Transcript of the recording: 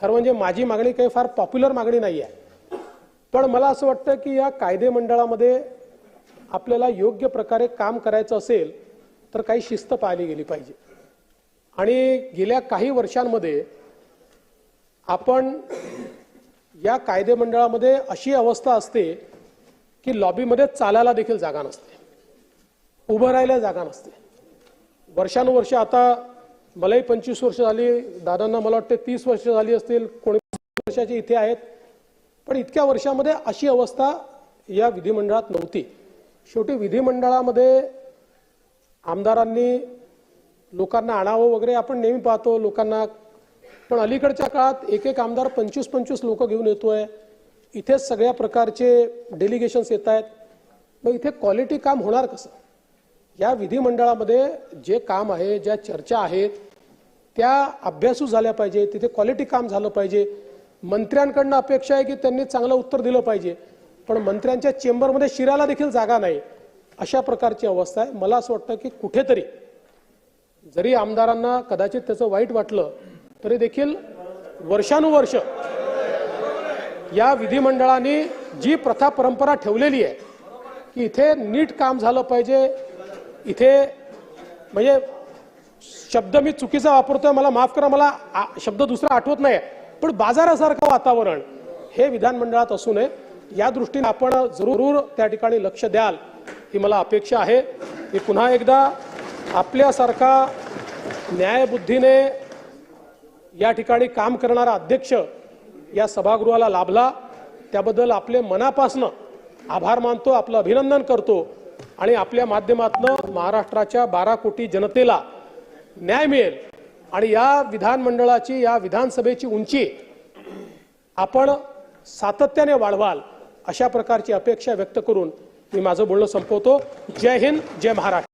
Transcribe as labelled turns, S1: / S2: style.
S1: खरं म्हणजे माझी मागणी काही फार पॉप्युलर मागणी नाही आहे पण मला असं वाटतं की या कायदे मंडळामध्ये आपल्याला योग्य प्रकारे काम करायचं असेल तर काही शिस्त पाळली गेली पाहिजे. आणि गेल्या काही वर्षांमध्ये आपण या कायदे मंडळामध्ये अशी अवस्था असते की लॉबीमध्ये चालायला देखील जागा नसते. उभं राहायला जागा नसते. वर्षानुवर्ष आता मलाही पंचवीस वर्ष झाली. दादांना मला वाटते तीस वर्ष झाली असतील. कोणी वर्षाचे इथे आहेत. पण इतक्या वर्षामध्ये अशी अवस्था या विधिमंडळात नव्हती. शेवटी विधिमंडळामध्ये आमदारांनी लोकांना आणावं वगैरे आपण नेहमी पाहतो. लोकांना पण अलीकडच्या काळात एक एक आमदार पंचवीस पंचवीस लोक घेऊन येतोय. इथे सगळ्या प्रकारचे डेलिगेशन्स येत आहेत. मग इथे क्वालिटी काम होणार कसं? या विधिमंडळामध्ये जे काम आहे ज्या चर्चा आहेत त्या अभ्यासू झाल्या पाहिजे तिथे क्वालिटी काम झालं पाहिजे. मंत्र्यांकडनं अपेक्षा आहे की त्यांनी चांगलं उत्तर दिलं पाहिजे. पण मंत्र्यांच्या चेंबरमध्ये शिरायला देखील जागा नाही. अशा प्रकारची अवस्था आहे. मला असं वाटतं की कुठेतरी जरी आमदारांना कदाचित त्याचं वाईट वाटलं तरी देखील वर्षानुवर्ष या विधिमंडळाने जी प्रथा परंपरा ठेवलेली आहे की इथे नीट काम झालं पाहिजे इथे म्हणजे शब्द मी चुकीचा वापरतोय मला माफ करा मला आ- शब्द दुसरा आठवत नाही पण बाजारासारखं वातावरण हे विधानमंडळात असू नये. या दृष्टीने आपण जरूर त्या ठिकाणी लक्ष द्याल ही मला अपेक्षा आहे. की पुन्हा एकदा आपल्यासारखा न्यायबुद्धीने या ठिकाणी काम करणारा अध्यक्ष या सभागृहाला लाभला. त्याबद्दल आपले मनापासनं आभार मानतो आपलं अभिनंदन करतो. आणि आपल्या माध्यमातनं महाराष्ट्राच्या बारा कोटी जनतेला न्याय मिळेल. आणि या विधानमंडळाची या विधानसभेची उंची आपण सातत्याने वाढवाल अशा प्रकारची अपेक्षा व्यक्त करून मी माझं बोलणं संपवतो. जय हिंद जय महाराष्ट्र.